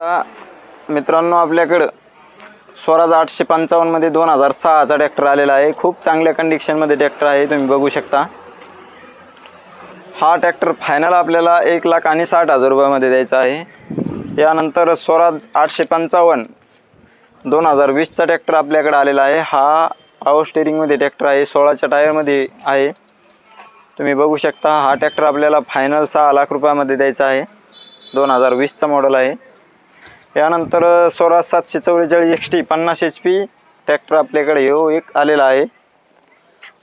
आता मित्रांनो आपल्याकडं स्वराज आठशे पंचावन्नमध्ये दोन हजार सहाचा ट्रॅक्टर आलेला आहे. खूप चांगल्या कंडिशनमध्ये ट्रॅक्टर आहे तुम्ही बघू शकता. हा ट्रॅक्टर फायनल आपल्याला एक लाख आणि साठ हजार रुपयामध्ये द्यायचा आहे. यानंतर स्वराज आठशे पंचावन्न दोन हजार वीसचा ट्रॅक्टर आपल्याकडे आलेला आहे. हा पावर स्टेरिंगमध्ये ट्रॅक्टर आहे सोळाच्या टायरमध्ये आहे. तुम्ही बघू शकता हा ट्रॅक्टर आपल्याला फायनल सहा लाख रुपयामध्ये द्यायचा आहे. दोन हजार वीसचा मॉडल आहे. यानंतर सोळा सातशे चव्वेचाळीस एक्स टी पन्नास एच पी ट्रॅक्टर आपल्याकडे हो एक आलेला आहे.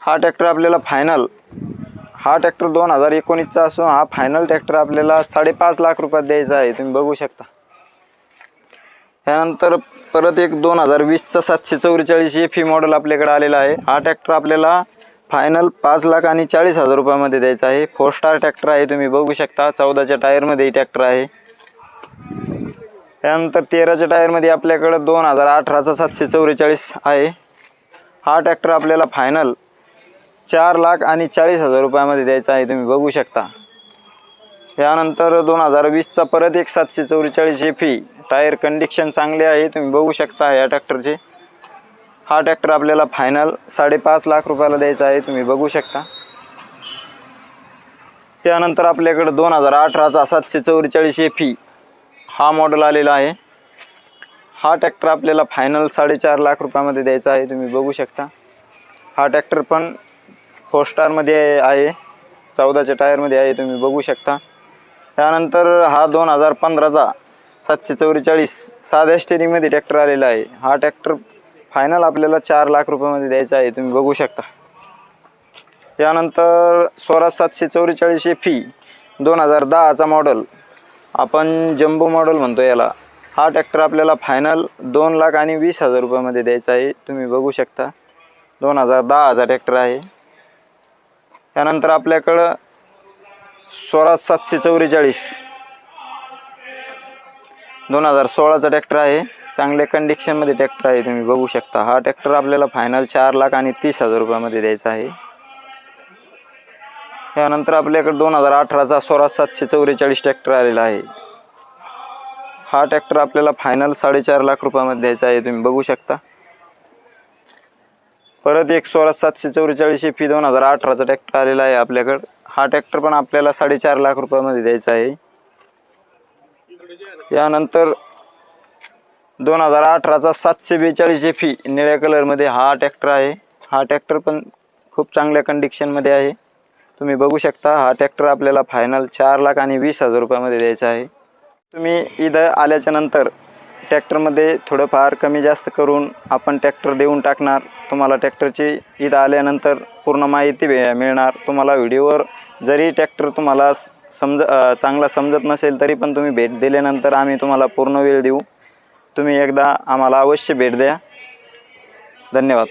हा ट्रॅक्टर आपल्याला फायनल हा ट्रॅक्टर दोन हजार एकोणीसचा असून हा फायनल ट्रॅक्टर आपल्याला साडेपाच लाख रुपयात द्यायचा आहे. तुम्ही बघू शकता. यानंतर परत एक दोन हजार वीसचा सातशे चौवेचाळीस एफ ई मॉडेल आपल्याकडे आलेला आहे. हा ट्रॅक्टर आपल्याला फायनल पाच लाख आणि चाळीस हजार रुपयामध्ये द्यायचा आहे. फोर स्टार ट्रॅक्टर आहे तुम्ही बघू शकता. चौदाच्या टायरमध्ये ट्रॅक्टर आहे. त्यानंतर तेराच्या टायरमध्ये आपल्याकडं दोन हजार अठराचा सातशे चौवेचाळीस आहे. हा ट्रॅक्टर आपल्याला फायनल चार लाख आणि चाळीस हजार रुपयामध्ये द्यायचा आहे तुम्ही बघू शकता. यानंतर दोन हजार वीसचा परत एक सातशे चौवेचाळीस एफ ई टायर कंडिशन चांगले आहे तुम्ही बघू शकता या ट्रॅक्टरचे हा ट्रॅक्टर आपल्याला फायनल साडेपाच लाख रुपयाला द्यायचा आहे तुम्ही बघू शकता. त्यानंतर आपल्याकडं दोन हजार अठराचा सातशे चौवेचाळीस एफ ई हा मॉडेल आलेला आहे. हा ट्रॅक्टर आपल्याला फायनल साडेचार लाख रुपयामध्ये द्यायचा आहे तुम्ही बघू शकता. हा ट्रॅक्टर पण फोर स्टारमध्ये आहे चौदाच्या टायरमध्ये आहे तुम्ही बघू शकता. त्यानंतर हा दोन हजार पंधराचा सातशे चौवेचाळीस साध्या स्टेरिंगमध्ये ट्रॅक्टर आलेला आहे. हा ट्रॅक्टर फायनल आपल्याला चार लाख रुपयामध्ये द्यायचा आहे तुम्ही बघू शकता. यानंतर स्वराज सातशे चौवेचाळीस ए फी दोन हजार दहाचा मॉडल आपण जम्बो मॉडेल म्हणतो याला. हा ट्रॅक्टर आपल्याला फायनल दोन लाख आणि वीस हजार रुपयामध्ये द्यायचा आहे. तुम्ही बघू शकता. दोन हजार दहा हजार ट्रॅक्टर आहे. त्यानंतर आपल्याकडं स्वराज सातशे चौवेचाळीस. दोन हजार सोळाचा ट्रॅक्टर आहे. चांगल्या कंडिशनमध्ये ट्रॅक्टर आहे. तुम्ही बघू शकता. हा ट्रॅक्टर आपल्याला फायनल चार लाख आणि तीस हजार रुपयामध्ये द्यायचा आहे. यानंतर आपल्याकडे दोन हजार अठराचा सोळा सातशे चौवेचाळीस ट्रॅक्टर आलेला आहे. हा ट्रॅक्टर आपल्याला फायनल साडेचार लाख रुपयामध्ये द्यायचा आहे तुम्ही बघू शकता. परत एक सोळा सातशे चौवेचाळीस फी दोन हजार अठराचा ट्रॅक्टर आलेला आहे आपल्याकडं. हा ट्रॅक्टर पण आपल्याला साडेचार लाख रुपयामध्ये द्यायचा आहे. यानंतर दोन हजार अठराचा सातशे बेचाळीस एफ ई निळ्या कलरमध्ये हा ट्रॅक्टर आहे. हा ट्रॅक्टर पण खूप चांगल्या कंडिशनमध्ये आहे. तुम्ही बघू शकता हा ट्रॅक्टर आपल्याला फायनल चार लाख आणि वीस हजार रुपयामध्ये द्यायचा आहे. तुम्ही इथं आल्याच्यानंतर ट्रॅक्टरमध्ये थोडंफार कमी जास्त करून आपण ट्रॅक्टर देऊन टाकणार. तुम्हाला ट्रॅक्टरची इथं आल्यानंतर पूर्ण माहिती भे मिळणार. तुम्हाला व्हिडिओवर जरी ट्रॅक्टर तुम्हाला स- समज चांगला समजत नसेल तरी पण तुम्ही भेट दिल्यानंतर आम्ही तुम्हाला पूर्ण वेळ देऊ. तुम्ही एकदा आम्हाला अवश्य भेट द्या. धन्यवाद.